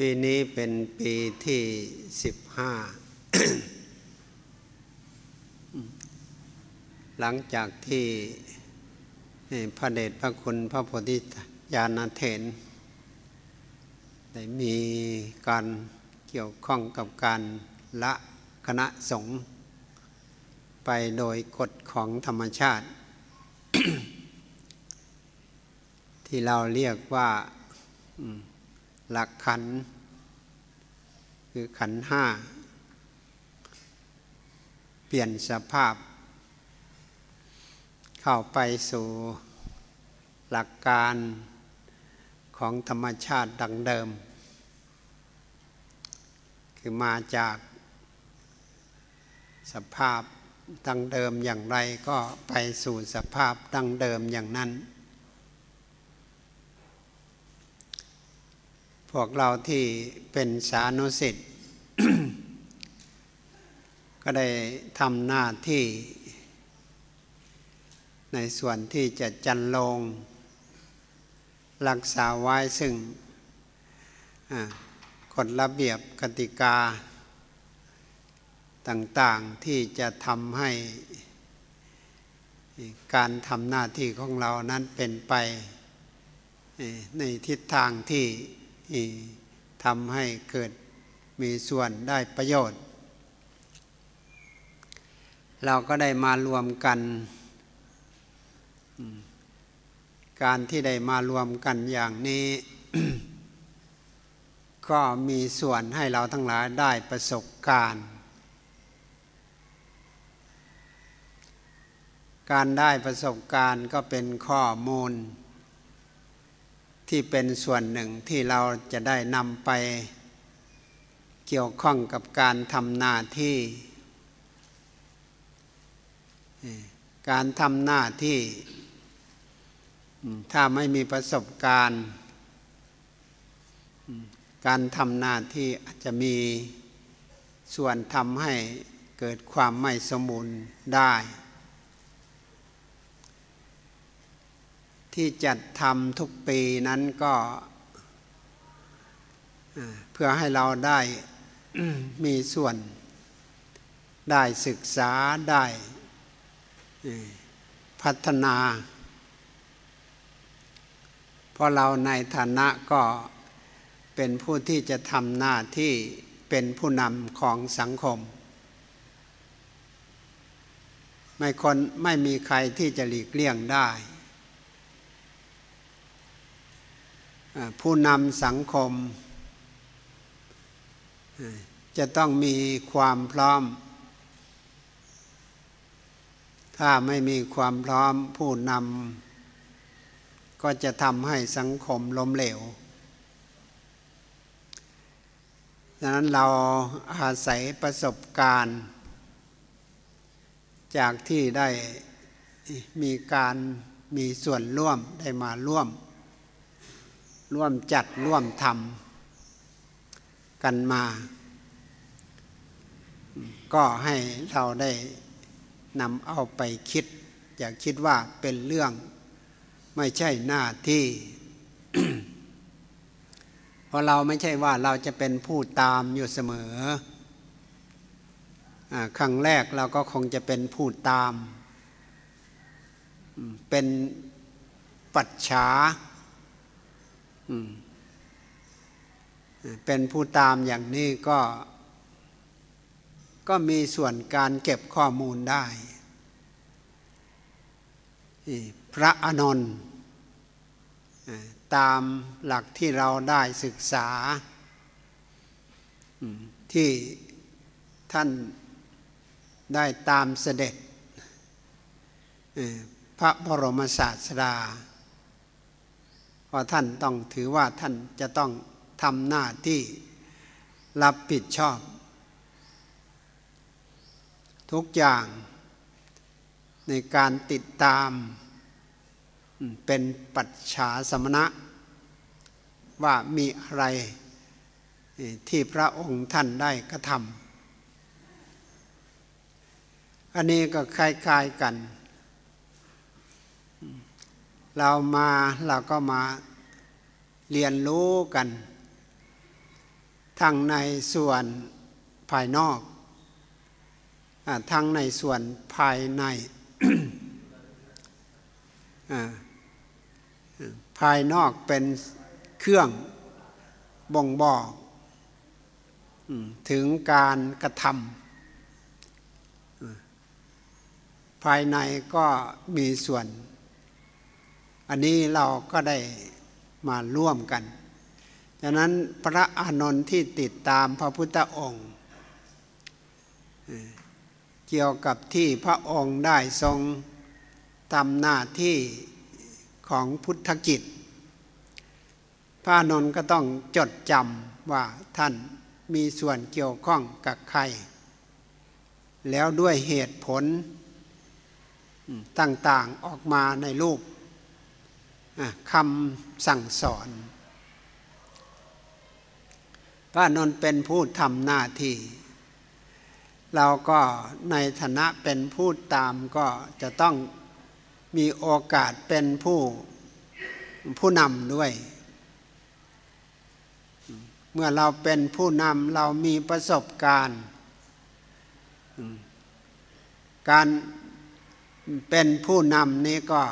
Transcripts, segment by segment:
ปีนี้เป็นปีที่สิบห้าหลังจากที่พระเดชพระคุณพระโพธิญาณเถนได้มีการเกี่ยวข้องกับการละคณะสงฆ์ไปโดยกฎของธรรมชาติ ที่เราเรียกว่า หลักขัน คือขันห้า เปลี่ยนสภาพ เข้าไปสู่หลักการของธรรมชาติดังเดิม คือมาจากสภาพดังเดิมอย่างไรก็ไปสู่สภาพดังเดิมอย่างนั้น วกเราที่เป็นสานุสิทธิ์ก็ได้ทำหน้าที่ ในส่วนที่จะจันลง รักษาไว้ซึ่งกฎระเบียบกติกา ต่างๆที่จะทำให้การทำหน้าที่ของเรานั้นเป็นไปในทิศทางที่ ทำให้เกิดมีส่วนได้ประโยชน์ เราก็ได้มารวมกัน การที่ได้มารวมกันอย่างนี้ ก็มีส่วนให้เราทั้งหลายได้ประสบการณ์ การได้ประสบการณ์ก็เป็นข้อมูล ที่เป็นส่วนหนึ่งที่เราจะได้นำไปเกี่ยวข้องกับการทำหน้าที่ การทำหน้าที่ ถ้าไม่มีประสบการณ์ การทำหน้าที่อาจจะมีส่วนทำให้เกิดความไม่สมบูรณ์ได้ ที่จัดทำทุกปีนั้นก็เพื่อให้เราได้มีส่วนได้ศึกษาได้พัฒนา เพราะเราในฐานะก็เป็นผู้ที่จะทำหน้าที่เป็นผู้นำของสังคม ไม่คนไม่มีใครที่จะหลีกเลี่ยงได้ ผู้นำสังคม จะต้องมีความพร้อม ถ้าไม่มีความพร้อมผู้นำก็จะทำให้สังคมล้มเหลวดังนั้นเราอาศัยประสบการณ์ จากที่ได้มีการมีส่วนร่วมได้มาร่วม ร่วมจัดร่วมทำกันมา ก็ให้เราได้นำเอาไปคิด อยากคิดว่าเป็นเรื่องไม่ใช่หน้าที่เพราะเราไม่ใช่ว่าเราจะเป็นผู้ตามอยู่เสมอครั้งแรกเราก็คงจะเป็นผู้ตาม เป็นปัจฉา เป็นผู้ตามอย่างนี้ก็ ก็มีส่วนการเก็บข้อมูลได้ พระอนนท์ตามหลักที่เราได้ศึกษา ที่ท่านได้ตามเสด็จพระบรมศาสดาเพ ราะท่านต้องถือว่าท่านจะต้องทำหน้าที่รับผิดชอบ ทุกอย่างในการติดตามเป็นปัจฉาสมณะ ว่ามีอะไรที่พระองค์ท่านได้กระทำอันนี้ก็คล้ายๆกัน เรามาเราก็มาเรียนรู้กันทั้งในส่วนภายนอกอทั้งในส่วนภายในภายนอกเป็นเครื่องบ่งบอกถึงการกระทำภายในก็มีส่วน อันนี้เราก็ได้มาร่วมกันฉะนั้นพระอานนท์ที่ติดตามพระพุทธองค์ เกี่ยวกับที่พระองค์ได้ทรงทำหน้าที่ของพุทธกิจ พระอานนท์ก็ต้องจดจำว่าท่านมีส่วนเกี่ยวข้องกับใคร แล้วด้วยเหตุผลต่างๆออกมาในรูป คำสั่งสอน พระนนท์เป็นผู้ทำหน้าที่ เราก็ในฐานะเป็นผู้ตามก็จะต้องมีโอกาสเป็นผู้ผู้นำด้วย เมื่อเราเป็นผู้นำเรามีประสบการณ์ การเป็นผู้นำนี้ก็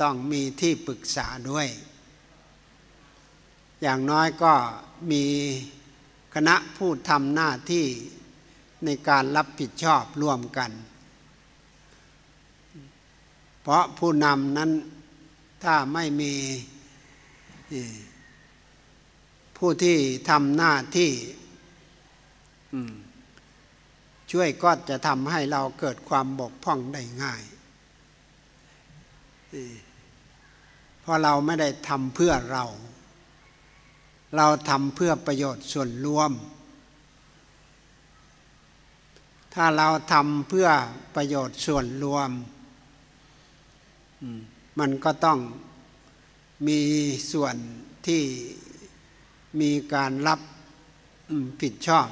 ต้องมีที่ปรึกษาด้วย อย่างน้อยก็มีคณะผู้ทำหน้าที่ในการรับผิดชอบร่วมกัน เพราะผู้นำนั้นถ้าไม่มีผู้ที่ทำหน้าที่ช่วยก็จะทำให้เราเกิดความบกพร่องได้ง่าย เพราะเราไม่ได้ทำเพื่อเรา เราทำเพื่อประโยชน์ส่วนรวม ถ้าเราทำเพื่อประโยชน์ส่วนรวม มันก็ต้องมีส่วนที่มีการรับผิดชอบ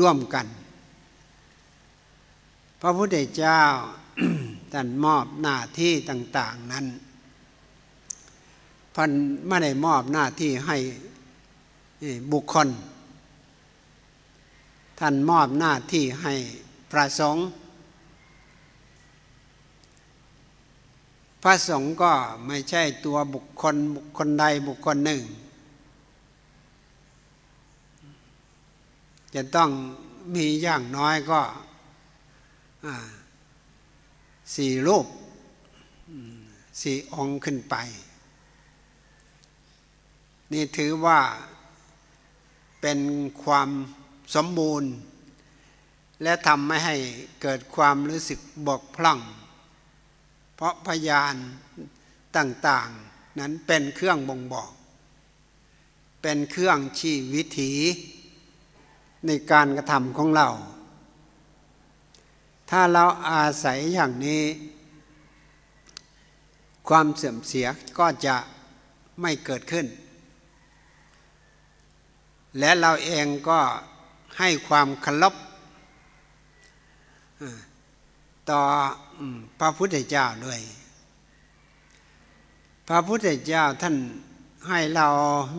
ร่วมกัน พระพุทธเจ้าท่านมอบหน้าที่ต่าง ๆนั้นพันไม่ได้มอบหน้าที่ให้บุคคล ท่านมอบหน้าที่ให้พระสงฆ์พระสงฆ์ก็ไม่ใช่ตัวบุคคลบุคคลใดบุคคลหนึ่ง จะต้องมีอย่างน้อยก็ สี่รูปสี่องค์ขึ้นไป นี่ถือว่าเป็นความสมบูรณ์ และทำไม่ให้เกิดความรู้สึกบกพร่อง เพราะพยานต่างๆ นั้นเป็นเครื่องบ่งบอก เป็นเครื่องชี้วิถีในการกระทำของเรา ถ้าเราอาศัยอย่างนี้ ความเสื่อมเสียก็จะไม่เกิดขึ้น และเราเองก็ให้ความเคารพต่อพระพุทธเจ้าด้วย พระพุทธเจ้าท่านให้เรา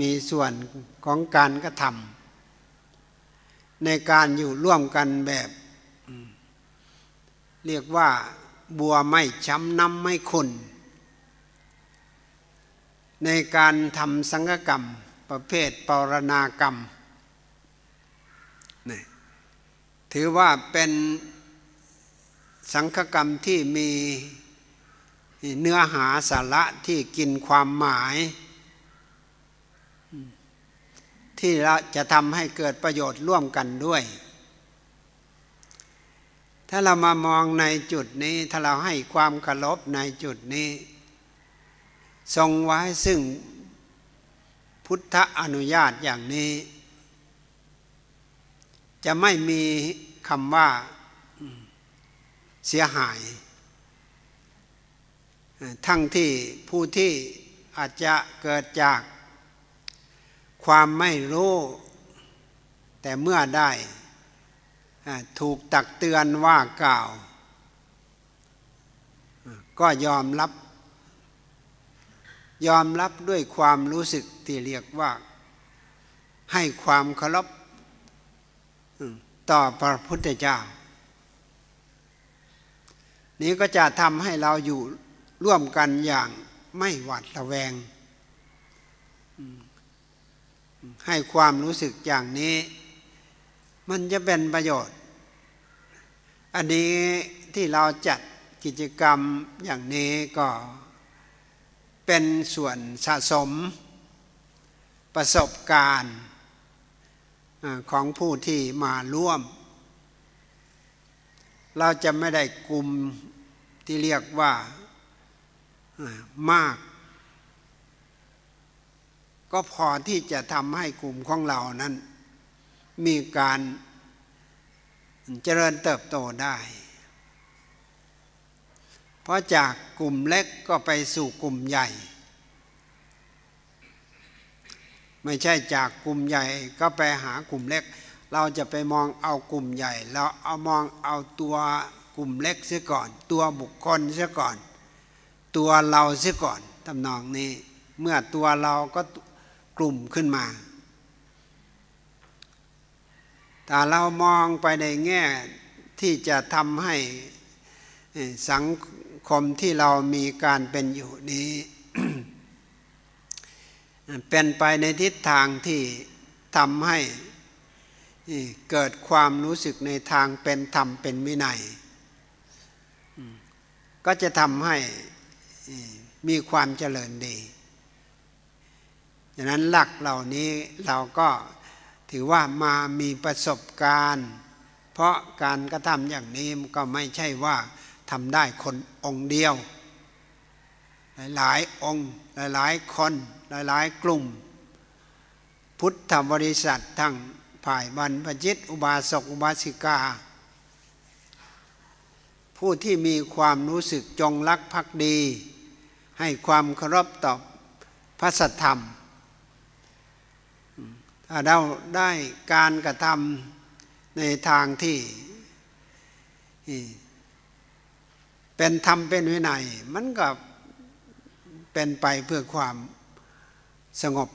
มีส่วนของการกระทำในการอยู่ร่วมกันแบบ เรียกว่าบัวไม่ช้ำน้ำไม่ขุนในการทำสังฆกรรมประเภทปรณากรรมนี่ถือว่าเป็นสังฆกรรมที่มีเนื้อหาสาระที่กินความหมาย ที่จะทำให้เกิดประโยชน์ร่วมกันด้วย ถ้าเรามามองในจุดนี้ ถ้าเราให้ความเคารพในจุดนี้ ทรงไว้ซึ่งพุทธอนุญาตอย่างนี้ จะไม่มีคำว่าเสียหาย ทั้งที่ผู้ที่อาจจะเกิดจากความไม่รู้ แต่เมื่อได้ ถูกตักเตือนว่ากล่าว ก็ยอมรับ ยอมรับด้วยความรู้สึกที่เรียกว่า ให้ความเคารพต่อพระพุทธเจ้า นี้ก็จะทำให้เราอยู่ร่วมกันอย่างไม่หวัดระแวง ให้ความรู้สึกอย่างนี้ มันจะเป็นประโยชน์ อันนี้ที่เราจัดกิจกรรมอย่างนี้ก็เป็นส่วนสะสมประสบการณ์ของผู้ที่มาร่วม เราจะไม่ได้กลุ่มที่เรียกว่ามาก ก็พอที่จะทำให้กลุ่มของเรานั้น มีการเจริญเติบโตได้ เพราะจากกลุ่มเล็กก็ไปสู่กลุ่มใหญ่ ไม่ใช่จากกลุ่มใหญ่ก็ไปหากลุ่มเล็ก เราจะไปมองเอากลุ่มใหญ่ เราเอามองเอาตัวกลุ่มเล็กเสียก่อน ตัวบุคคลเสียก่อน ตัวเราเสียก่อนทำนองนี้ เมื่อตัวเราก็กลุ่มขึ้นมา แต่เรามองไปในแง่ที่จะทำให้สังคมที่เรามีการเป็นอยู่นี้ เป็นไปในทิศทางที่ทำให้เกิดความรู้สึกในทางเป็นธรรมเป็นวินัย ก็จะทำให้มีความเจริญดีดังนั้นหลักเหล่านี้เราก็ ถือว่ามามีประสบการณ์ เพราะการกระทำอย่างนี้ก็ไม่ใช่ว่าทำได้คนองค์เดียว หลายๆองค์ หลายๆคน หลายๆกลุ่ม พุทธบริษัททั้งผ่ายบรรพจิตอุบาสกอุบาสิกา ผู้ที่มีความรู้สึกจงรักภักดี ให้ความเคารพต่อพระสัทธรรม เราได้การกระทำในทางที่ เป็นธรรมเป็นวินัย มันก็เป็นไปเพื่อความสงบ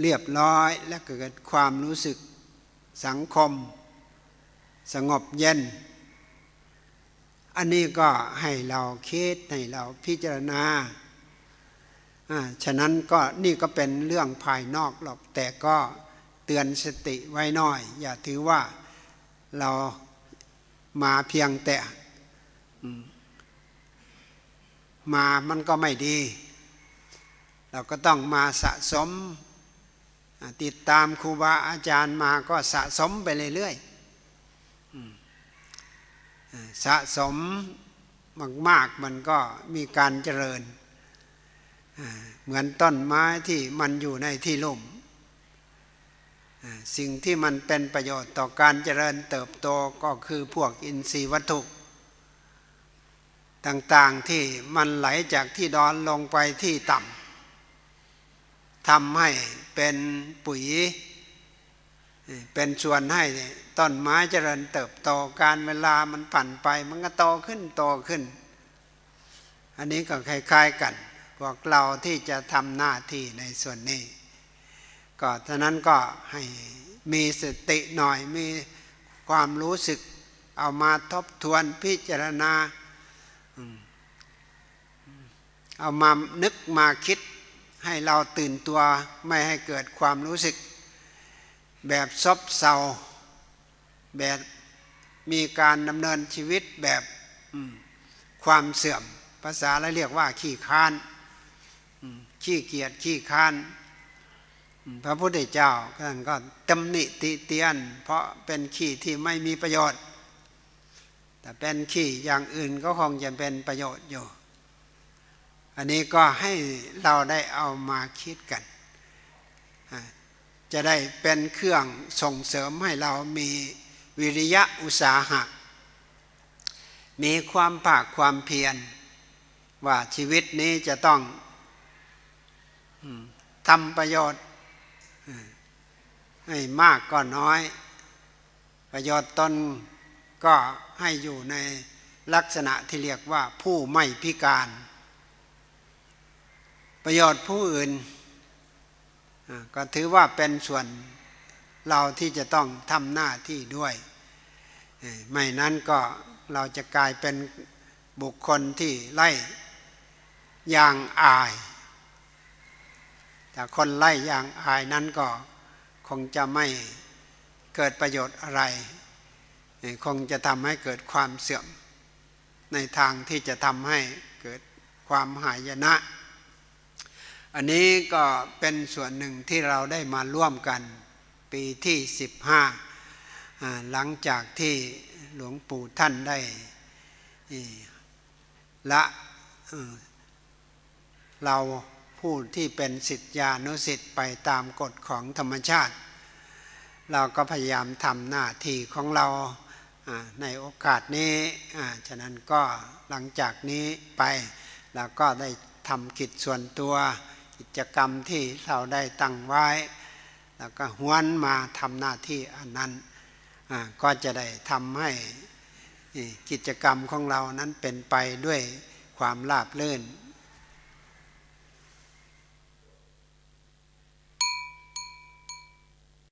เรียบร้อย และเกิดความรู้สึกสังคม สงบเย็น อันนี้ก็ให้เราคิดให้เราพิจารณาฉะนั้นก็นี่ก็เป็นเรื่องภายนอกหรอกแต่ก็ เตือนสติไว้น้อย อย่าถือว่าเรามาเพียงแต่มามันก็ไม่ดี เราก็ต้องมาสะสม ติดตามครูบาอาจารย์มาก็สะสมไปเรื่อยๆสะสมมากๆมันก็มีการเจริญ เหมือนต้นไม้ที่มันอยู่ในที่ลุ่ม สิ่งที่มันเป็นประโยชน์ต่อการเจริญเติบโตก็คือพวกอินทรีย์วัตถุ ต่างๆที่มันไหลจากที่ดอนลงไปที่ต่ำทำให้เป็นปุ๋ย เป็นส่วนให้ต้นไม้เจริญเติบโตการเวลามันปั่นไปมันก็โตขึ้นโตขึ้น อันนี้ก็คล้ายๆกัน พวกเราที่จะทำหน้าที่ในส่วนนี้ ก็ฉะนั้นก็ให้มีสติหน่อยมีความรู้สึกเอามาทบทวนพิจารณา เอามานึกมาคิดให้เราตื่นตัวไม่ให้เกิดความรู้สึก แบบซบเซาแบบมีการดำเนินชีวิตแบบความเสื่อม ภาษาเราเรียกว่าขี้ค้านขี้เกียจขี้ค้าน พระพุทธเจ้าท่านก็ตำหนิติเตียน เพราะเป็นขี้ที่ไม่มีประโยชน์ แต่เป็นขี้อย่างอื่นก็คงจะเป็นประโยชน์อยู่ อันนี้ก็ให้เราได้เอามาคิดกัน จะได้เป็นเครื่องส่งเสริมให้เรามีวิริยะอุตสาหะ มีความภาคความเพียร ว่าชีวิตนี้จะต้องทำประโยชน์ ให้มากก็น้อย ประโยชน์ตนก็ให้อยู่ในลักษณะที่เรียกว่าผู้ไม่พิการ ประโยชน์ผู้อื่น ก็ถือว่าเป็นส่วนเราที่จะต้องทำหน้าที่ด้วย ไม่นั้นก็เราจะกลายเป็นบุคคลที่ไล่ยางอาย แต่คนไล่ยางอายนั้นก็คงจะไม่เกิดประโยชน์อะไร คงจะทำให้เกิดความเสื่อม ในทางที่จะทำให้เกิดความหายนะ อันนี้ก็เป็นส่วนหนึ่งที่เราได้มาร่วมกันปีที่สิบห้าหลังจากที่หลวงปู่ท่านได้ละเรา ผู้ที่เป็นสิทธิานุสิทธิ์ไปตามกฎของธรรมชาติ เราก็พยายามทำหน้าที่ของเราในโอกาสนี้ฉะนั้นก็หลังจากนี้ไปเราก็ได้ทำกิจส่วนตัว กิจกรรมที่เราได้ตั้งไว้ แล้วก็หวนมาทำหน้าที่อันนั้นก็จะได้ทำให้กิจกรรมของเรานั้นเป็นไปด้วยความราบรื่น